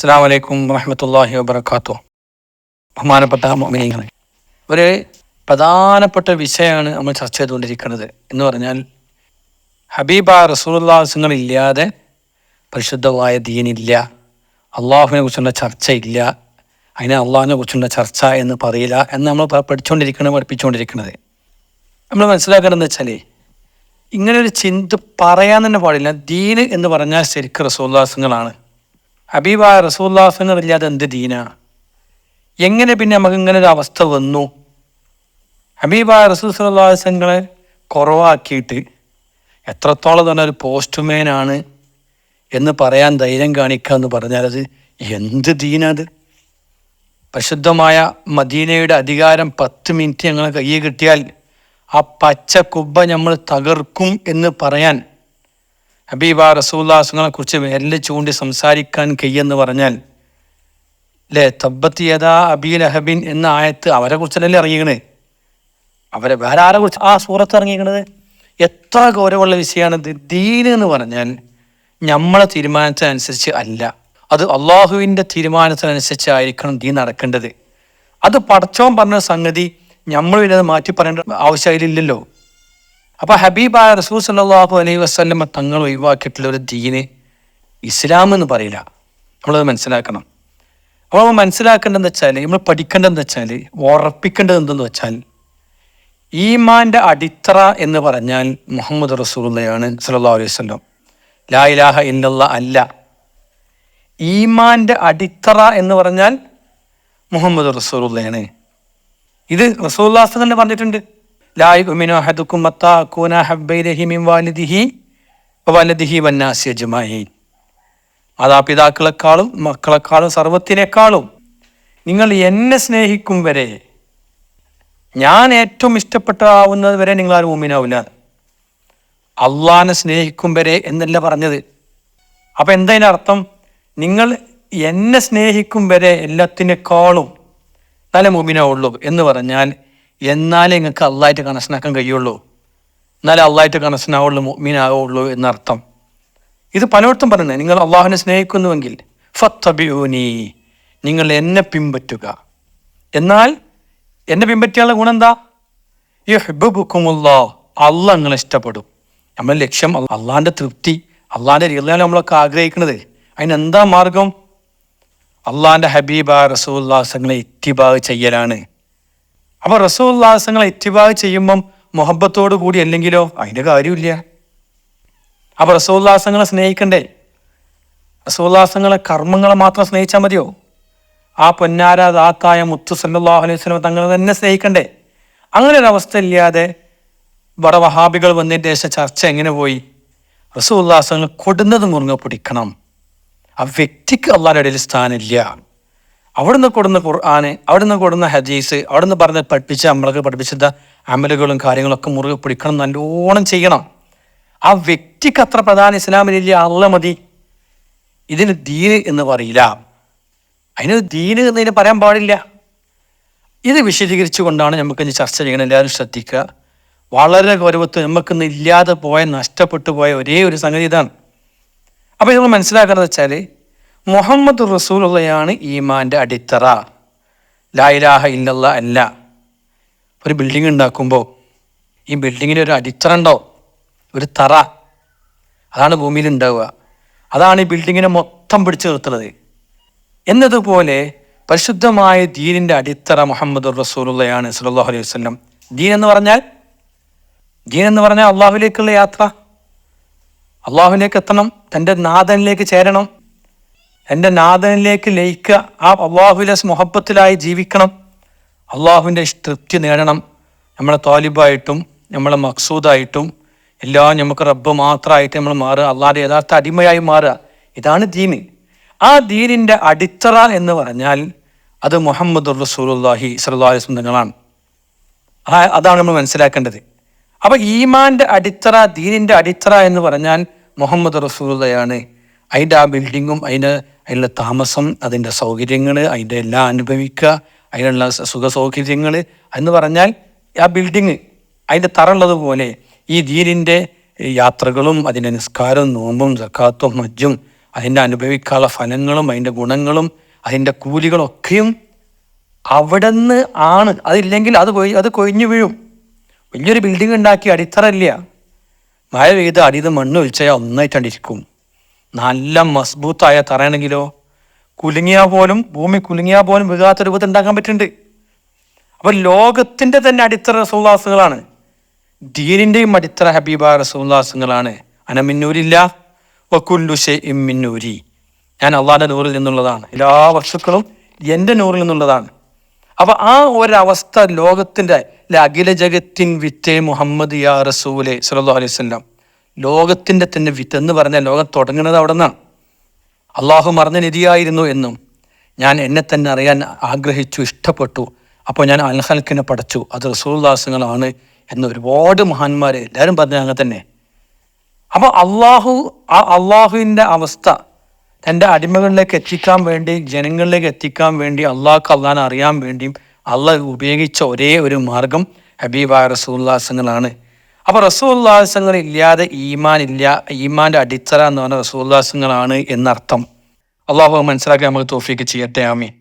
അസ്സാം വലൈക്കും വറഹമത്തല്ലാഹി വബർക്കാത്തു ബഹുമാനപ്പെട്ട മോമിനിങ്ങളെ ഒരു പ്രധാനപ്പെട്ട വിഷയമാണ് നമ്മൾ ചർച്ച ചെയ്തുകൊണ്ടിരിക്കുന്നത്. എന്ന് പറഞ്ഞാൽ ഹബീബ റസൂലുള്ളാഹുങ്ങൾ ഇല്ലാതെ പരിശുദ്ധമായ ദീനില്ല അള്ളാഹുവിനെ കുറിച്ചുള്ള ചർച്ച ഇല്ല അതിനെ അള്ളാഹിനെ കുറിച്ചുള്ള ചർച്ച എന്ന് പറയില്ല എന്ന് നമ്മൾ പഠിച്ചുകൊണ്ടിരിക്കുന്നത് പഠിപ്പിച്ചുകൊണ്ടിരിക്കുന്നത്. നമ്മൾ മനസ്സിലാക്കേണ്ടതെന്ന് വെച്ചാൽ ഒരു ചിന്ത പറയാൻ തന്നെ പാടില്ല. ദീന് എന്ന് പറഞ്ഞാൽ ശരിക്കും റസൂല്ലാസങ്ങളാണ് ഹബീബ റസൂല്ലാസിന് അറിയാതെ എന്ത് ദീനാ? എങ്ങനെ പിന്നെ നമുക്ക് ഇങ്ങനെ ഒരു അവസ്ഥ വന്നു? ഹബീബ റസൂൽ കുറവാക്കിയിട്ട് എത്രത്തോളം തന്നെ ഒരു പോസ്റ്റ്മാനാണ് എന്ന് പറയാൻ ധൈര്യം കാണിക്കുക എന്ന് പറഞ്ഞാൽ അത് എന്ത് ദീനത് പരിശുദ്ധമായ മദീനയുടെ അധികാരം പത്ത് മിനിറ്റ് ഞങ്ങളെ കയ്യിൽ കിട്ടിയാൽ ആ പച്ച കുബ്ബ നമ്മൾ തകർക്കും എന്ന് പറയാൻ ഹബീബ റസൂല്ലാസുങ്ങളെ കുറിച്ച് വിരൽ ചൂണ്ടി സംസാരിക്കാൻ കയ്യെന്ന് പറഞ്ഞാൽ അല്ലേ തബ്ബത്ത് യഥാ അബീൽ അഹബിൻ എന്ന ആയത്ത് അവരെ കുറിച്ചല്ലേ ഇറങ്ങിക്കണേ അവരെ വേറെ ആരെ കുറിച്ച് ആ സൂറത്ത് ഇറങ്ങിക്കണത് എത്ര ഗൗരവമുള്ള വിഷയമാണ് ദീന് എന്ന് പറഞ്ഞാൽ നമ്മളെ തീരുമാനത്തിനനുസരിച്ച് അല്ല. അത് അള്ളാഹുവിന്റെ തീരുമാനത്തിനനുസരിച്ചായിരിക്കണം ദീൻ നടക്കേണ്ടത്. അത് പടച്ചോൻ പറഞ്ഞ സംഗതി നമ്മൾ പിന്നെ മാറ്റി പറയേണ്ട ആവശ്യമില്ലല്ലോ അപ്പൊ ഹബീബായ റസൂൽ സല്ലാഹു അലൈഹി വസ്ലം തങ്ങൾ ഒഴിവാക്കിയിട്ടുള്ള ഒരു ദീന് ഇസ്ലാം എന്ന് പറയില്ല. നമ്മളത് മനസ്സിലാക്കണം. അപ്പോൾ നമ്മൾ മനസ്സിലാക്കേണ്ടതെന്ന് വെച്ചാൽ നമ്മൾ പഠിക്കേണ്ടതെന്ന് വെച്ചാൽ ഉറപ്പിക്കേണ്ടത് എന്തെന്ന് വെച്ചാൽ ഈമാന്റെ അടിത്തറ എന്ന് പറഞ്ഞാൽ മുഹമ്മദ് റസൂലുള്ളയാണ് സല്ലാ അലൈഹി വസല്ലം. ലാ ഇലാഹ അല്ല. ഈമാന്റെ അടിത്തറ എന്ന് പറഞ്ഞാൽ മുഹമ്മദ് റസൂലുള്ളയാണ്. ഇത് റസൂല്ലാസ് തന്നെ പറഞ്ഞിട്ടുണ്ട്. വാലിദിഹി മാതാപിതാക്കളെക്കാളും മക്കളെക്കാളും സർവത്തിനേക്കാളും നിങ്ങൾ എന്നെ സ്നേഹിക്കും വരെ ഞാൻ ഏറ്റവും ഇഷ്ടപ്പെട്ടതാവുന്നത് വരെ നിങ്ങൾ ആരും ഉമ്മിനാവില്ല അള്ളാനെ സ്നേഹിക്കും വരെ എന്നല്ല പറഞ്ഞത്. അപ്പം എന്തതിനർത്ഥം അർത്ഥം? നിങ്ങൾ എന്നെ സ്നേഹിക്കും വരെ എല്ലാത്തിനേക്കാളും തല മുമിനാവുള്ളൂ എന്ന് പറഞ്ഞാൽ എന്നാലേ നിങ്ങൾക്ക് അള്ളായിട്ട് കണക്ഷനാക്കാൻ കഴിയുള്ളൂ. എന്നാലേ അള്ളായിട്ട് കണക്ഷനാവുള്ളൂ മീനാകുള്ളൂ എന്നർത്ഥം. ഇത് പലയിടത്തും പറയുന്നത് നിങ്ങൾ അള്ളാഹുവിനെ സ്നേഹിക്കുന്നുവെങ്കിൽ ഫത്തബിയൂനി നിങ്ങൾ എന്നെ പിൻപറ്റുക. എന്നാൽ എന്നെ പിൻപറ്റിയുള്ള ഗുണം എന്താ? ഈ ഹെബുക്കുമുല്ലോ അള്ള നിങ്ങൾ ഇഷ്ടപ്പെടും. നമ്മൾ ലക്ഷ്യം അള്ളാഹിന്റെ തൃപ്തി അള്ളാഹിന്റെ രീതിയിലാണ് നമ്മളൊക്കെ ആഗ്രഹിക്കുന്നത്. അതിനെന്താ മാർഗം? അള്ളാഹിന്റെ ഹബീബ റസൂല്ലാസങ്ങളെ ഇറ്റിബാഗ് ചെയ്യലാണ്. അപ്പൊ റസോല്ലാസങ്ങൾ ഇറ്റിബാഗ് ചെയ്യുമ്പം മുഹബത്തോടു കൂടി അല്ലെങ്കിലോ? അതിന്റെ കാര്യമില്ല. അപ്പൊ റസൂല്ലാസങ്ങളെ സ്നേഹിക്കണ്ടേ? റസൂല്ലാസങ്ങളെ കർമ്മങ്ങളെ മാത്രം സ്നേഹിച്ചാൽ മതിയോ? ആ പൊന്നാര ദാത്തായ മുത്തു സല്ലാഹു അലൈഹി സ്വലം തങ്ങൾ തന്നെ സ്നേഹിക്കണ്ടേ? അങ്ങനെ ഒരു അവസ്ഥ ഇല്ലാതെ വട വഹാബികൾ വന്നതിന്റെ ശേഷം ചർച്ച എങ്ങനെ പോയി? റസൂല്ലാസങ്ങൾ കൊടുന്നത് മുറുങ്ങ പിടിക്കണം. ആ വ്യക്തിക്ക് അള്ളാരുടെ ഇടയിൽ സ്ഥാനമില്ല. അവിടുന്ന് കൊടുന്ന ഖുർആന് അവിടുന്ന് കൊടുന്ന ഹദീസ് അവിടുന്ന് പറഞ്ഞ പഠിപ്പിച്ച നമ്മളൊക്കെ പഠിപ്പിച്ചത് അമലുകളും കാര്യങ്ങളൊക്കെ മുറുകെ പിടിക്കണം നല്ലോണം ചെയ്യണം. ആ വ്യക്തിക്ക് അത്ര പ്രധാന ഇസ്ലാമിനില്ല അള്ള മതി. ഇതിന് ദീന് എന്ന് പറയില്ല. അതിന് ദീന് എന്നതിന് പറയാൻ പാടില്ല. ഇത് വിശദീകരിച്ചുകൊണ്ടാണ് നമുക്ക് ഇനി ചർച്ച ചെയ്യണം എല്ലാവരും ശ്രദ്ധിക്കുക. വളരെ ഗൗരവത്ത് നമുക്കിന്ന് ഇല്ലാതെ പോയ നഷ്ടപ്പെട്ടു പോയ ഒരേ ഒരു സംഗതി ഇതാണ്. അപ്പോൾ ഇത് മനസ്സിലാക്കുന്നത് വെച്ചാൽ മുഹമ്മദ് റസൂലുള്ളയാണ് ഈമാന്റെ അടിത്തറ. ലായിലാഹ ഇല്ലല്ല അല്ല. ഒരു ബിൽഡിംഗ് ഉണ്ടാക്കുമ്പോൾ ഈ ബിൽഡിങ്ങിന് ഒരു അടിത്തറ ഉണ്ടോ? ഒരു തറ. അതാണ് ഭൂമിയിൽ ഉണ്ടാവുക. അതാണ് ഈ ബിൽഡിങ്ങിനെ മൊത്തം പിടിച്ചു നിർത്തുന്നത്. എന്നതുപോലെ പരിശുദ്ധമായ ദീനിന്റെ അടിത്തറ മുഹമ്മദ് റസൂലുള്ളയാണ് സല്ലല്ലാഹു അലൈഹി വസല്ലം. ദീൻ എന്ന് പറഞ്ഞാൽ? ദീൻ എന്ന് പറഞ്ഞാൽ അള്ളാഹുലേക്കുള്ള യാത്ര. അള്ളാഹുലേക്ക് എത്തണം തന്റെ നാഥനിലേക്ക് ചേരണം. എന്റെ നാഥനിലേക്ക് ലയിക്കുക. ആ അള്ളാഹുവിലെ മുഹബത്തിലായി ജീവിക്കണം. അള്ളാഹുവിന്റെ തൃപ്തി നേടണം. നമ്മളെ താലിബായിട്ടും നമ്മളെ മക്സൂദായിട്ടും എല്ലാം നമുക്ക് റബ്ബ് മാത്രമായിട്ട് നമ്മൾ മാറുക. അള്ളാഹുടെ യഥാർത്ഥ അടിമയായി മാറുക. ഇതാണ് ദീന്. ആ ദീനിന്റെ അടിത്തറ എന്ന് പറഞ്ഞാൽ അത് മുഹമ്മദ് റസൂലുല്ലാഹി സല്ലല്ലാഹു അലൈഹി വസല്ലം തങ്ങളാണ്. ആ അതാണ് നമ്മൾ മനസ്സിലാക്കേണ്ടത്. അപ്പോൾ ഈമാന്റെ അടിത്തറ ദീനിന്റെ അടിത്തറ എന്ന് പറഞ്ഞാൽ മുഹമ്മദ് റസൂലുള്ളയാണ്. അതിന്റെ ആ ബിൽഡിങ്ങും അതിന് അതിനുള്ള താമസം അതിന്റെ സൗകര്യങ്ങൾ അതിന്റെ എല്ലാം അനുഭവിക്കുക അതിനുള്ള സുഖ സൗകര്യങ്ങൾ എന്ന് പറഞ്ഞാൽ ആ ബിൽഡിങ് അതിന്റെ തറ ഉള്ളതുപോലെ ഈ ദീനിന്റെ യാത്രകളും അതിന്റെ നിസ്കാരവും നോമ്പും സക്കാത്തും മജ്ജും അതിന്റെ അനുഭവിക്കാനുള്ള ഫലങ്ങളും അതിന്റെ ഗുണങ്ങളും അതിന്റെ കൂലികളൊക്കെയും അവിടെ നിന്ന് ആണ്. അതില്ലെങ്കിൽ അത് കൊയ് അത് കൊഴിഞ്ഞു വീഴും. വലിയൊരു ബിൽഡിംഗ് ഉണ്ടാക്കി അടിത്തറ ഇല്ല. മഴ പെയ്ത് അടിയത് മണ്ണ് ഒഴിച്ചാൽ ഒന്നായിട്ടണ്ടിരിക്കും നല്ല മസ്ബൂത്തായ തറയാണെങ്കിലോ കുലുങ്ങിയാൽ പോലും ഭൂമി കുലുങ്ങിയാൽ പോലും വികാത്ത രൂപത്തിൽ ഉണ്ടാക്കാൻ പറ്റുന്നുണ്ട്. അപ്പൊ ലോകത്തിന്റെ തന്നെ അടിത്തറ റസൂല്ലാസുകളാണ് ദീനിന്റെയും അടിത്തറ ഹബീബ റസൂല്ലാസുകളാണ് അനമിന്നൂരില്ല വക്കുല്ലു മിന്നൂരി. ഞാൻ അള്ളാന്റെ നൂറിൽ നിന്നുള്ളതാണ്. എല്ലാ വസ്തുക്കളും എന്റെ നൂറിൽ നിന്നുള്ളതാണ്. അപ്പൊ ആ ഒരവസ്ഥ ലോകത്തിന്റെ അല്ലെ, അഖില ജഗത്തിൻ വിറ്റേ മുഹമ്മദ് യാ റസൂലെ സലഹ് അലൈഹി വസല്ലം ലോകത്തിന്റെ തന്നെ വിത്ത് എന്ന് പറഞ്ഞാൽ ലോകം തുടങ്ങുന്നത് അവിടെ നിന്നാണ് അള്ളാഹു മറന്ന നിധിയായിരുന്നു എന്നും ഞാൻ എന്നെ തന്നെ അറിയാൻ ആഗ്രഹിച്ചു ഇഷ്ടപ്പെട്ടു. അപ്പോൾ ഞാൻ അൽഹൽക്കിനെ പഠിച്ചു. അത് റസൂൽദാസങ്ങളാണ് എന്ന് ഒരുപാട് മഹാന്മാർ എല്ലാവരും പറഞ്ഞ അങ്ങനെ തന്നെ. അപ്പോൾ അള്ളാഹു ആ അള്ളാഹുവിന്റെ അവസ്ഥ തന്റെ അടിമകളിലേക്ക് എത്തിക്കാൻ വേണ്ടി ജനങ്ങളിലേക്ക് എത്തിക്കാൻ വേണ്ടി അള്ളാഹ്ക്ക് അള്ളാഹിനെ അറിയാൻ വേണ്ടിയും അള്ളാഹ് ഉപയോഗിച്ച ഒരേ ഒരു മാർഗം ഹബീബായ റസൂല്ലാസങ്ങളാണ് അപ്പോൾ റസൂല്ലാസങ്ങൾ ഇല്ലാതെ ഈമാൻ ഇല്ല ഈമാന്റെ അടിത്തറ എന്ന് പറഞ്ഞ റസൂല്ലാസങ്ങളാണ് എന്നർത്ഥം. അള്ളാഹു മനസ്സിലാക്കി നമുക്ക് തോഫിക്ക് ചെയ്യട്ടെ ആമീൻ.